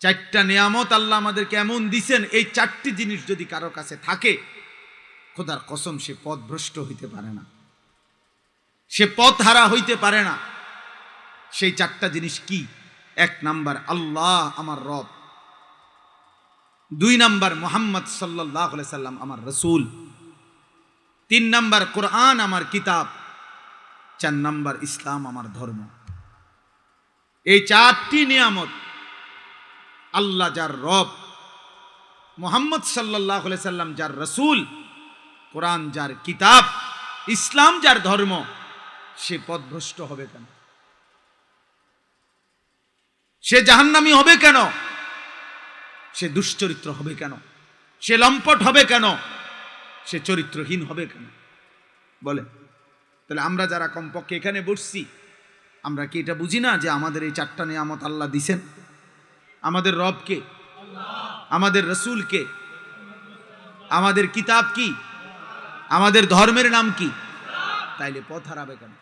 চারটা নিয়ামত আল্লাহ আমাদেরকে এমন দিছেন, এই চারটি জিনিস যদি কারও কাছে থাকে, খোদার কসম সে পথ ভ্রষ্ট হইতে পারে না। সে পথ হারা হইতে পারে না। সেই চারটা জিনিস কি? এক নাম্বার, আল্লাহ আমার রব। দুই নাম্বার, মোহাম্মদ সাল্লাহ সাল্লাম আমার রসুল। তিন নাম্বার, কোরআন আমার কিতাব। চার নাম্বার, ইসলাম আমার ধর্ম। এই চারটি নিয়ামত আল্লাহ যার রব, মোহাম্মদ সাল্লাহ সাল্লাম যার রসুল, কোরআন যার কিতাব, ইসলাম যার ধর্ম, সে পদভ্রষ্ট হবে কেন? সে জাহান্নামি হবে কেন? সে দুশ্চরিত্র হবে কেন? সে লম্পট হবে কেন? সে চরিত্রহীন হবে কেন? বলে, তাহলে আমরা যারা কমপক্ষে এখানে বসছি, আমরা কি এটা বুঝি না যে আমাদের এই চারটা নিয়ামত আল্লাহ দিছেন? আমাদের রবকে আমাদের রসুলকে আমাদের কিতাব কি? আমাদের ধর্মের নাম কি? তাইলে পথ হারাবে কেন?